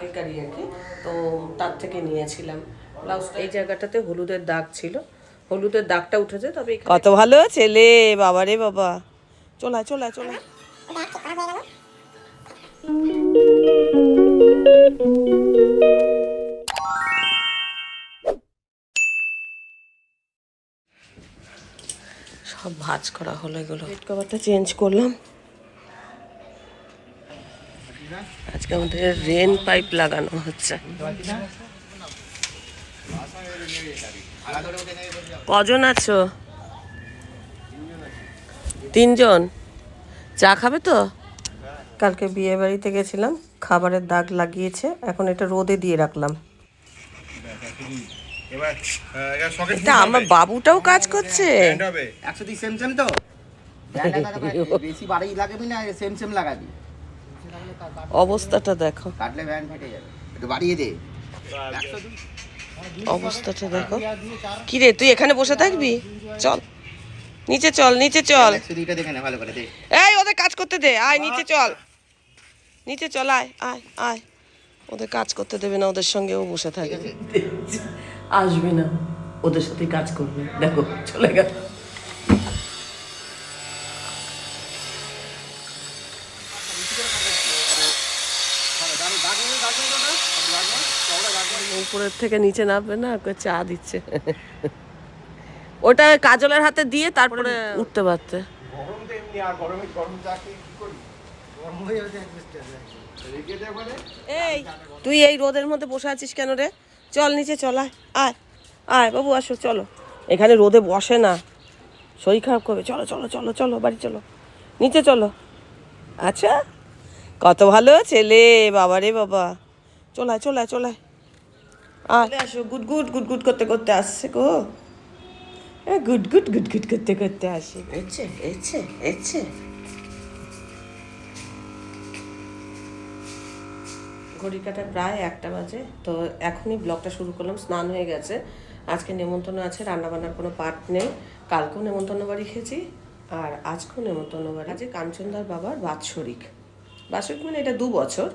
পাইকারি আর কি। তো তার থেকে নিয়েছিলাম ব্লাউজটা। এই জায়গাটাতে হলুদের দাগ ছিল। হলুদের দাগটা উঠেছে তবে কত ভালো ছেলে বাবা রে বাবা। চলা চলা চলা সব ভাজ করা হলো এগুলো। বেড কভারটা চেঞ্জ করলাম। আজকে আমাদের রেন পাইপ লাগানো হচ্ছে কজন আছো তিনজন চা খাবে তো কালকে বিয়ে বাড়িতে গেছিলাম খাবারের দাগ লাগিয়েছে এখন এটা রোদে দিয়ে রাখলাম এবার এবার সকেট এটা আমার বাবুটাও কাজ করছে একশো দিক সেম সেম তো। বেশি বাড়ি লাগাবি না সেম সেম লাগাবি অবস্থাটা দেখো। কাটলে ব্যান্ড ফেটে যাবে। একটু বাড়িয়ে দে। অবস্থাটা দেখো। কি রে তুই এখানে বসে থাকবি? চল। নিচে চল নিচে চল। একশো দুইটা ভালো করে দে। এই ওদের কাজ করতে দে। আয় নিচে চল। নিচে চল আয় আয় আয়। ওদের কাজ করতে দেবে না ওদের সঙ্গে ও বসে থাকে। আসবে না। ওদের সাথে কাজ করবে। দেখো চলে গেল। উপরের থেকে নিচে নামবে না চা দিচ্ছে। ওটা কাজলের হাতে দিয়ে তারপরে উঠতে পারতে। গরম তো এমনি আর গরমে গরম চা খেয়ে কি করবি গরম যাবে রেখে দে এই তুই এই রোদের মধ্যে বসে আছিস কেন রে? চল নিচে চল আয় আয় আয় বাবু আসো চলো। এখানে রোদে বসে না। শরীর খারাপ করবে। চলো চলো চলো চলো বাড়ি চলো। নিচে চলো। আচ্ছা কত ভালো ছেলে বাবা। রে বাবা চলায় চলায় চলায় আয়। আসো, গুড গুড গুড গুড করতে করতে আসছে গো। গুড গুড গুড গুড করতে করতে আসে। এচ্ছে এচ্ছে এচ্ছে ঘড়ি কাটা প্রায় একটা বাজে, তো এখনই ব্লগটা শুরু করলাম, স্নান হয়ে গেছে। আজকে নেমন্তন্ন আছে, রান্নাবান্নার কোনো পার্ট নেই। কালকেও নেমন্তন্ন বাড়ি খেয়েছি, আর আজকেও নেমন্তন্ন বাড়ি। আজকে কাঞ্চনদার বাবার বাৎসরিক। বাৎসরিক মানে এটা দু বছর।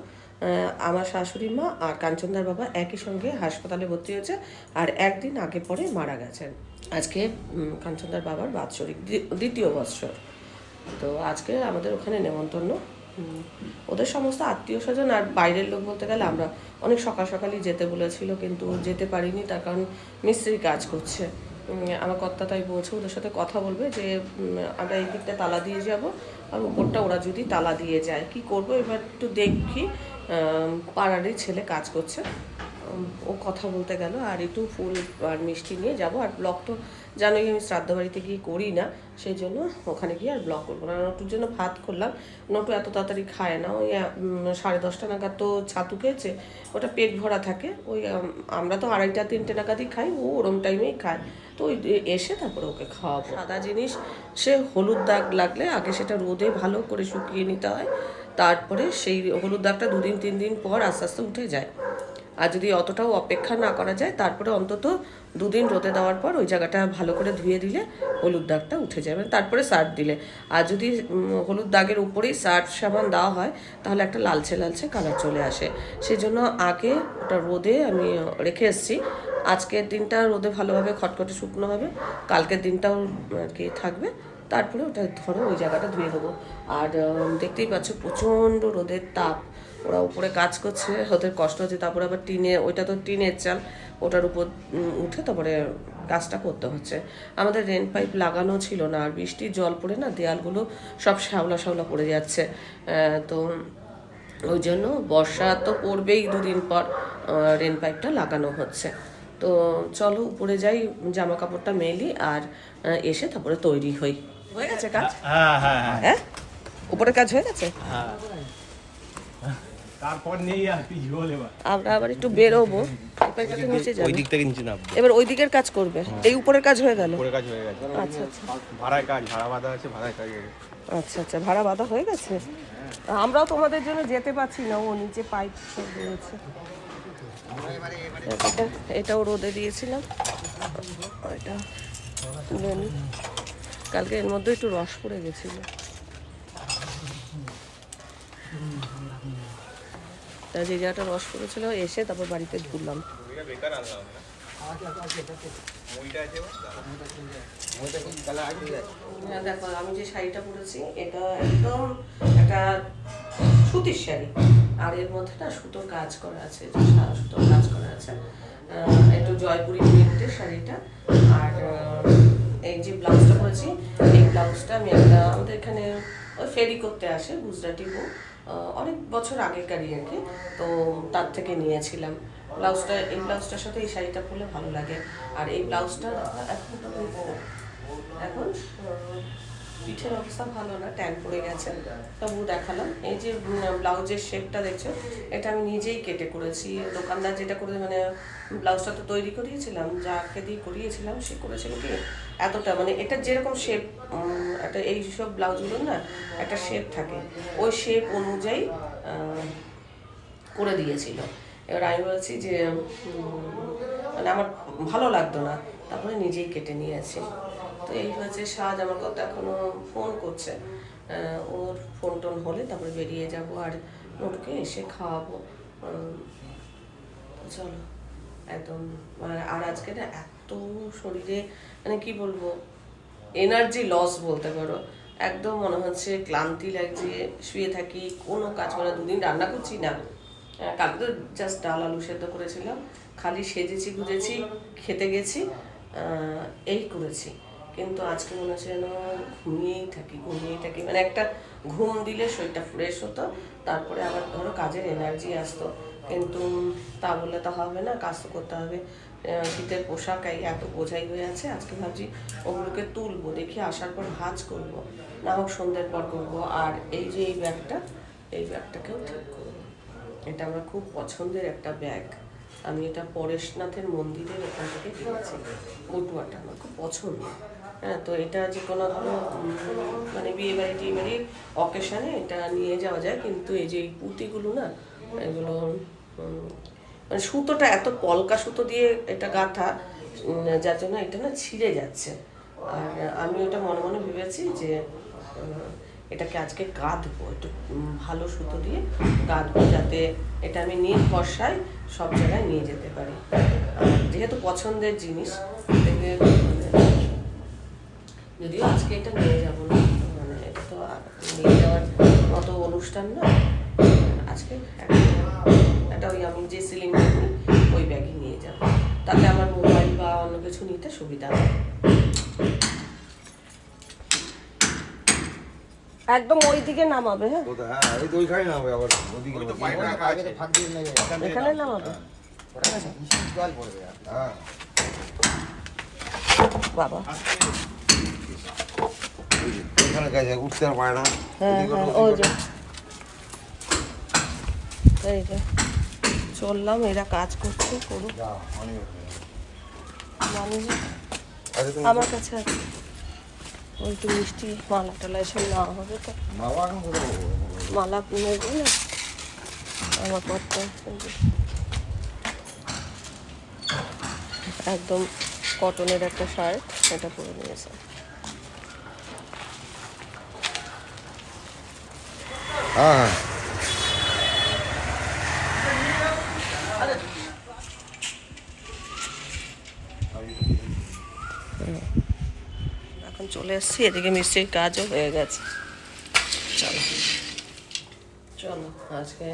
আমার শাশুড়ি মা আর কাঞ্চনদার বাবা একই সঙ্গে হাসপাতালে ভর্তি হয়েছে আর একদিন আগে পরে মারা গেছেন। আজকে কাঞ্চনদার বাবার বাৎসরিক দ্বি- দ্বিতীয় বৎসর। তো আজকে আমাদের ওখানে নেমন্তন্ন। ওদের সমস্ত আত্মীয় স্বজন আর বাইরের লোক বলতে গেলে আমরা অনেক সকাল সকালই যেতে বলেছিল, কিন্তু যেতে পারিনি, তার কারণ মিস্ত্রি কাজ করছে। আমার কর্তা তাই বলছে, ওদের সাথে কথা বলবে যে আমরা এই দিকটা তালা দিয়ে যাব, আর উপরটা ওরা যদি তালা দিয়ে যায়। কি করব? এবার একটু দেখি পাড়ারই ছেলে কাজ করছে। ও কথা বলতে গেল, আর একটু ফুল আর মিষ্টি নিয়ে যাব। আর ব্লগ তো জানোই আমি শ্রাদ্ধ বাড়িতে গিয়ে করি না, সেই জন্য ওখানে গিয়ে আর ব্লগ করব না। নটুর জন্য ভাত করলাম। নটু এত তাড়াতাড়ি খায় না। ওই সাড়ে দশটা নাগাদ তো ছাতু খেয়েছে, ওটা পেট ভরা থাকে। ওই আমরা তো আড়াইটা, তিনটে নাগাদই খাই, ও ওরম টাইমেই খায়। তো ওই এসে তারপরে ওকে খাওয়াবো। সাদা জিনিস, সে হলুদ দাগ লাগলে আগে সেটা রোদে ভালো করে শুকিয়ে নিতে হয়, তারপরে সেই হলুদ দাগটা দুদিন, তিন দিন পর আস্তে আস্তে উঠে যায়। আর যদি অতটাও অপেক্ষা না করা যায়, তারপরে অন্তত দুদিন রোদে দেওয়ার পর ওই জায়গাটা ভালো করে ধুয়ে দিলে হলুদ দাগটা উঠে যাবে তারপরে সার্ফ দিলে। আর যদি হলুদ দাগের উপরেই সার্ফ সাবান দেওয়া হয়, তাহলে একটা লালচে লালচে কালার চলে আসে। সেজন্য আগে ওটা রোদে আমি রেখে এসেছি আজকের দিনটা রোদে ভালোভাবে, খটখটে শুকনো হবে। কালকের দিনটাও আর কি থাকবে। তারপরে ওটা ধরো ওই জায়গাটা ধুয়ে দেবো আর দেখতেই পাচ্ছ প্রচণ্ড রোদের তাপ। ওরা উপরে কাজ করছে, ওদের কষ্ট হচ্ছে। তারপরে আবার টিনে, ওইটা তো টিনের চাল। ওটার উপর উঠে তারপরে কাজটা করতে হচ্ছে। আমাদের রেন পাইপ লাগানো ছিল না। আর বৃষ্টির জল পড়ে না, দেয়ালগুলো সব শ্যাওলা শ্যাওলা পড়ে যাচ্ছে। তো ওই জন্য বর্ষা তো পড়বেই দুদিন পর রেন পাইপটা লাগানো হচ্ছে। তো চলো উপরে যাই জামা কাপড়টা মেলি আর এসে তারপরে তৈরি হই। হয়ে গেছে কাজ? হ্যাঁ হ্যাঁ হ্যাঁ হ্যাঁ। উপরে কাজ হয়ে গেছে? তারপর নেই আর কি ঝোল আমরা আবার একটু বেরোবো। ওই দিক থেকে নিচে নামবো। এবার ওই দিকের কাজ করবে। এই উপরের কাজ হয়ে গেল। পরে কাজ হয়ে গেছে। আচ্ছা আচ্ছা। ভাড়ায় কাজ ভাড়া বাঁধা আছে ভাড়ায় কাজ হয়ে গেছে। আচ্ছা আচ্ছা। ভাড়া বাঁধা হয়ে গেছে? আমরাও তোমাদের জন্য যেতে পারছি না। ও নিচে পাইপ সব রয়েছে এটাও রোদে দিয়েছিলাম। এটা তুলে নিই। কালকে এর মধ্যে একটু রস পড়ে গেছিল। তা যে জায়গাটা রস পড়েছিল এসে তারপর বাড়িতে ঘুরলাম দেখো আমি যে শাড়িটা পরেছি এটা একদম একটা সুতির শাড়ি। আর এর মধ্যে না সুতোর কাজ করা আছে সুতোর কাজ করা আছে। একটু জয়পুরি প্রিন্টের শাড়িটা। আর এই যে ব্লাউজটা পরেছি এই ব্লাউজটা আমি একটা আমাদের এখানে ওই ফেরি করতে আসে গুজরাটি বউ। অনেক বছর আগেকারই আর কি। তো তার থেকে নিয়েছিলাম। ব্লাউজটা, এই ব্লাউজটার সাথে এই শাড়িটা পরলে ভালো লাগে। আর এই ব্লাউজটা এখন এখন পিঠের অবস্থা ভালো না ট্যান পড়ে গেছে। তবু দেখালাম। এই যে ব্লাউজের শেপটা দেখছ, এটা আমি নিজেই কেটে করেছি। দোকানদার যেটা করে মানে ব্লাউজটা তো তৈরি করিয়েছিলাম, যাকে দিয়ে করিয়েছিলাম, সে করেছিল কি এতটা মানে এটা যেরকম শেপ একটা এই সব ব্লাউজগুলো না একটা শেপ থাকে। ওই শেপ অনুযায়ী করে দিয়েছিল। এবার আমি বলছি যে মানে আমার ভালো লাগতো না, তারপরে নিজেই কেটে নিয়েছি তো এই হয়েছে সাজ আমার কথা এখনও ফোন করছে। ওর ফোন টোন হলে তারপরে বেরিয়ে যাব আর নোটকে এসে খাওয়াবো। চলো, একদম মানে আর আজকে না এত শরীরে মানে কি বলব এনার্জি লস বলতে পারো। একদম মনে হচ্ছে ক্লান্তি লাগছে, শুয়ে থাকি, কোনো কাজ করে দুদিন রান্না করছি না। কালকে তো জাস্ট ডাল আলু সেদ্ধ করেছিলাম, খালি সেজেছি গুজেছি, খেতে গেছি এই করেছি। কিন্তু আজকে মনে হচ্ছে যেন ঘুমিয়েই থাকি ঘুমিয়েই থাকি। মানে একটা ঘুম দিলে শরীরটা ফ্রেশ হতো, তারপরে আবার ধরো কাজের এনার্জি আসতো। কিন্তু তা বললে তো হবে না, কাজ তো করতে হবে। শীতের পোশাক এই এত বোঝাই হয়ে আছে, আজকে ভাবছি ওগুলোকে তুলবো, দেখি আসার পর ভাজ করব, না হোক সন্ধ্যের পর করব। আর এই যে এই ব্যাগটা, এই ব্যাগটাকেও ঠিক করব। এটা আমার খুব পছন্দের একটা ব্যাগ। আমি এটা পরেশনাথের মন্দিরের ওখান থেকে কিনেছি। বটুয়াটা আমার খুব পছন্দ। হ্যাঁ তো এটা যে কোনো ধরো মানে বিয়ে বাড়ি টিয়ে বাড়ি অকেশনে এটা নিয়ে যাওয়া যায়, কিন্তু এই যে এই পুঁতিগুলো না, এগুলো মানে সুতোটা এত পলকা সুতো দিয়ে এটা গাঁথা যার জন্য এটা না ছিঁড়ে যাচ্ছে। আর আমি ওটা মনে মনে ভেবেছি যে এটাকে আজকে গাঁথবো, একটু ভালো সুতো দিয়ে গাঁথবো, যাতে এটা আমি নিয়ে বর্ষায় সব জায়গায় নিয়ে যেতে পারি। যেহেতু পছন্দের জিনিস যদিও আজকে এটা নিয়ে যাব না মানে এটা তো আর নিয়ে যাওয়ার মতো অনুষ্ঠান না। আজকে একটা একটা ওই আমি যে সিলিন্ডার নিই ওই ব্যাগই নিয়ে যাব। তাতে আমার মোবাইল বা অন্য কিছু নিতে সুবিধা হয়। একদম ওই দিকে নামাবে হ্যাঁ? হ্যাঁ, এই তো ওইখানে নামবে আবার। নামবে। আগে তো ফাঁক দিয়ে নেবে এখানে নামাবে। ওটা না জল পড়বে। আর। হ্যাঁ। বাবা। গেছে, উঠতে পারে না। হ্যাঁ হ্যাঁ ওই যে এই যে চললাম এরা কাজ করছে করুক। মানুষ আচ্ছা, আমার কাছে আছে ওই তো মিষ্টি মালা টালা এসব না হবে তো। এখন মালা নেব না? আমার একদম কটনের একটা শার্ট এটা পরে নিয়েছে হ্যাঁ এখন চলে এসেছি এদিকে মিষ্টির কাজও হয়ে গেছে। চলো। চলো, আজকে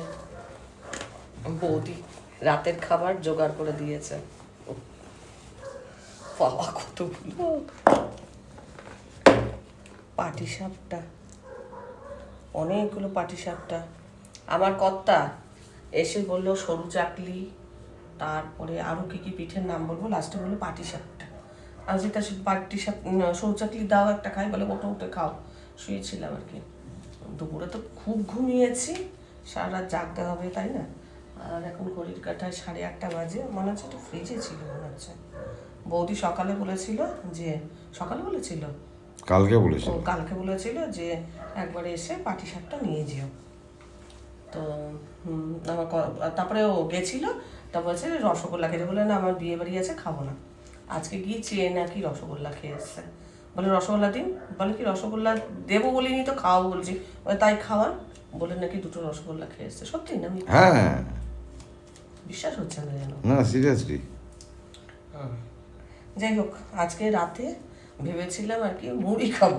বৌদি রাতের খাবার জোগাড় করে দিয়েছে। বাবা কতগুলো। পাটি সাপটা অনেকগুলো পাটি সাপটা আমার কর্তা এসে বলল, সরু চাকলি, তারপরে আরও কী কী পিঠের নাম বলব? লাস্টে বলল পাটি সাপটা আমি যেটা পাটি সাপ সরু চাকলি দাও একটা খাই। বলে ওটা উঠে খাও। শুয়েছিলাম আর কি। দুপুরে তো খুব ঘুমিয়েছি, সারা রাত জাগতে হবে, তাই না? আর এখন ঘড়ির কাঁটায় সাড়ে আটটা বাজে, মনে হচ্ছে একটু ফ্রিজে ছিল, মনে হচ্ছে। বৌদি সকালে বলেছিল যে, সকালে বলেছিল? কালকে বলেছি ও কালকে বলেছিল যে একবার এসে পাটি শাকটা নিয়ে যেও। তো আমার তারপরে ও গেছিল তা বলছে রসগোল্লা খেতে। বলে না আমার বিয়ে বাড়ি আছে খাব না। আজকে গিয়ে চেয়ে নাকি রসগোল্লা খেয়ে এসছে। বলে রসগোল্লা দিন। বলে কি রসগোল্লা দেবো বলিনি তো খাওয়াবো বলছি। বলে তাই খাওয়ান বলে নাকি দুটো রসগোল্লা খেয়ে এসছে? সত্যি না? হ্যাঁ। বিশ্বাস হচ্ছে না যেন। না সিরিয়াসলি যাই হোক আজকে রাতে ভেবেছিলাম আর কি মুড়ি খাব।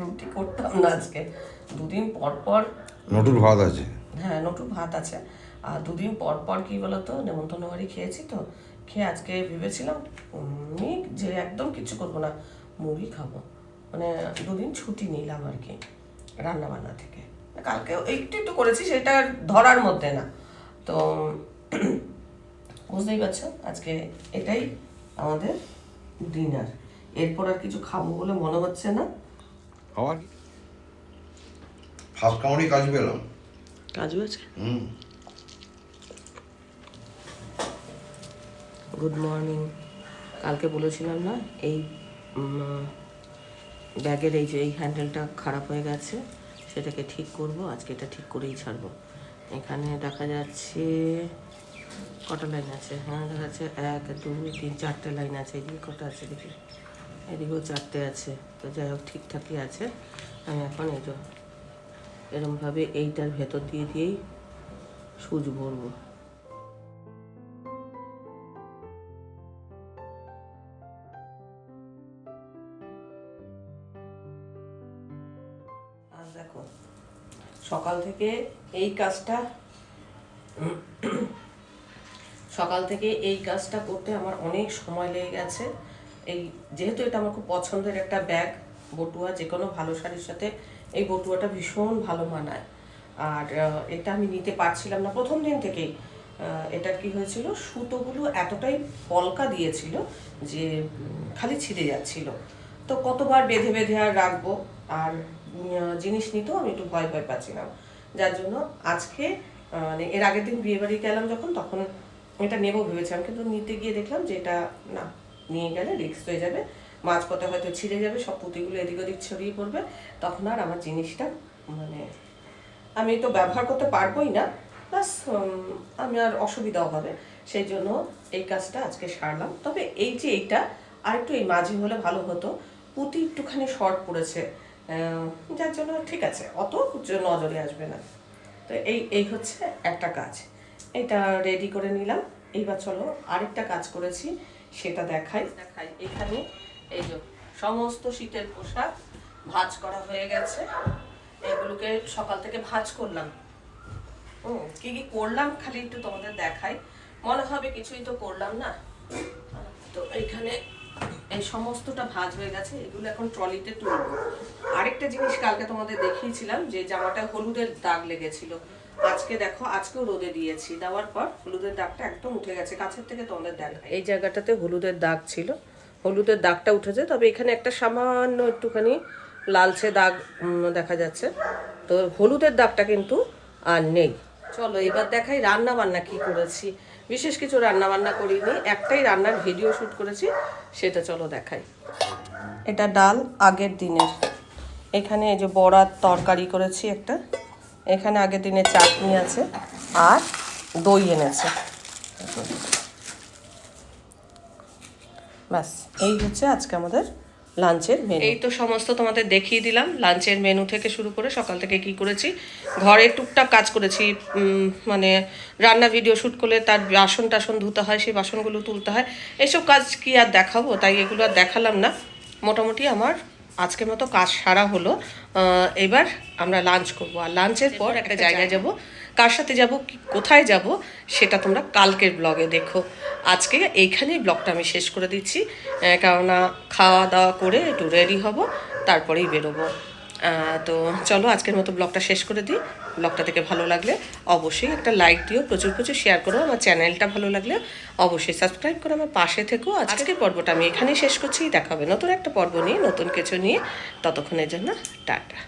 রুটি করতাম না আজকে। দুদিন পর পর নটুর ভাত আছে। হ্যাঁ নটু ভাত আছে। আর দুদিন পর পর কি বলতো নেমন্তন্ন বাড়ি খেয়েছি তো খেয়ে আজকে ভেবেছিলাম আমি যে একদম কিছু করব না মুড়ি খাব। মানে দুদিন ছুটি নিলাম আর কি রান্নাবান্না থেকে। কালকে একটু একটু করেছি সেটা ধরার মধ্যে না। তো বুঝতেই পারছ আজকে এটাই আমাদের ডিনার। এরপর আর কিছু খাব বলে মনে হচ্ছে না। আবার? ফার্স্ট কাউন্টই কাজ পেলাম কাজু আছে? হুম। গুড মর্নিং কালকে বলেছিলাম না এই ব্যাগের এই যে এই হ্যান্ডেলটা খারাপ হয়ে গেছে সেটাকে ঠিক করব আজকে এটা ঠিক করেই ছাড়বো। এখানে দেখা যাচ্ছে কটা লাইন আছে? হ্যাঁ দেখা যাচ্ছে এক দুই তিন চারটে লাইন আছে এদিকে কটা আছে দেখি। এদিকেও চারটে আছে, তো যাই হোক ঠিকঠাকই আছে। আমি এখন এই এরমভাবে এইটার ভেতর দিয়ে দিয়েই সুচ ভরবো। দেখো, সকাল থেকে এই কাজটা সকাল থেকে এই কাজটা করতে আমার অনেক সময় লেগে গেছে। এই যেহেতু এটা আমার খুব পছন্দের একটা ব্যাগ বটুয়া যে কোনো ভালো শাড়ির সাথে এই বটুয়াটা ভীষণ ভালো মানায়। আর এটা আমি নিতে পারছিলাম না। প্রথম দিন থেকেই আহ, এটা কি হয়েছিল? সুতোগুলো এতটাই পলকা দিয়েছিল যে খালি ছিঁড়ে যাচ্ছিল। তো কতবার বেঁধে বেঁধে আর রাখব? আর জিনিস নিতেও আমি একটু ভয় ভয় পাচ্ছিলাম। যার জন্য আজকে মানে এর আগের দিন বিয়ে বাড়ি গেলাম যখন তখন এটা নেব ভেবেছিলাম। কিন্তু নিতে গিয়ে দেখলাম যে এটা না। নিয়ে গেলে রিক্স হয়ে যাবে, মাঝপথে হয়তো ছিঁড়ে যাবে, সব পুঁতিগুলো এদিক ওদিক ছড়িয়ে পড়বে, তখন আর আমার জিনিসটা মানে আমি তো ব্যবহার করতে পারবোই না প্লাস আমি আর অসুবিধাও হবে। সেই জন্য এই কাজটা আজকে সারলাম। তবে এই যে এইটা, আরেকটু এই মাঝে হলে ভালো হতো, পুঁতি একটুখানি শর্ট পড়েছে যার জন্য ঠিক আছে, অত নজরে আসবে না। তো এই এই হচ্ছে একটা কাজ। এটা রেডি করে নিলাম। এইবার চলো আরেকটা কাজ করেছি। সেটা দেখাই। দেখাই। এখানে এই যে সমস্ত শীতের পোশাক ভাঁজ করা হয়ে গেছে। এগুলোকে সকাল থেকে ভাঁজ করলাম। ও, কি কি করলাম খালি একটু তোমাদের দেখাই। মনে হবে কিছুই তো করলাম না। তো এখানে এই সমস্তটা ভাঁজ হয়ে গেছে। এগুলো এখন ট্রলিতে তুলবো। আরেকটা জিনিস কালকে তোমাদের দেখিয়েছিলাম, যে জামাটা হলুদের দাগ লেগেছিল। আজকে দেখো, আজকেও রোদে দিয়েছি। দেওয়ার পর হলুদের দাগটা একদম উঠে গেছে। কাছের থেকে তোমাদের দেখা এই জায়গাটাতে হলুদের দাগ ছিল। হলুদের দাগটা উঠেছে, তবে এখানে একটা সামান্য একটুখানি লালচে দাগ দেখা যাচ্ছে। তো হলুদের দাগটা কিন্তু আর নেই। চলো, এবার দেখাই রান্না বান্না কি করেছি। বিশেষ কিছু রান্না বান্না করিনি, একটাই রান্নার ভিডিও শুট করেছি, সেটা চলো দেখাই। এটা ডাল আগের দিনের। এখানে এই যে বড়ার তরকারি করেছি একটা। এখানে আগের দিনের চাটনি আছে আর দই এনেছে। ব্যাস, এই হচ্ছে আজকে আমাদের লাঞ্চের মেনু এই তো সমস্ত তোমাদের দেখিয়ে দিলাম। লাঞ্চের মেনু থেকে শুরু করে সকাল থেকে কি করেছি, ঘরে টুকটাক কাজ করেছি মানে রান্না ভিডিও শ্যুট করলে তার বাসন টাসন ধুতে হয়, সেই বাসনগুলো তুলতে হয়। এসব কাজ কি আর দেখাবো, তাই এগুলো আর দেখালাম না। মোটামুটি আমার আজকের মতো কাজ সারা হলো। এবার আমরা লাঞ্চ করব। আর লাঞ্চের পর একটা জায়গায় যাব। কার সাথে যাব কোথায় যাব সেটা তোমরা কালকের ব্লগে দেখো। আজকে এইখানেই ব্লগটা আমি শেষ করে দিচ্ছি। কেননা খাওয়া দাওয়া করে একটু রেডি হব তারপরেই বেরোবো। তো চলো আজকের মতো ব্লগটা শেষ করে দিই। ব্লগটা থেকে ভালো লাগলে অবশ্যই একটা লাইক দিও প্রচুর প্রচুর শেয়ার করো আমার চ্যানেলটা ভালো লাগলে অবশ্যই সাবস্ক্রাইব করো আমার পাশে থেকো। আজকের পর্বটা আমি এখানেই শেষ করছি দেখা হবে নতুন একটা পর্ব নিয়ে নতুন কিছু নিয়ে। ততক্ষণের জন্য টাটা।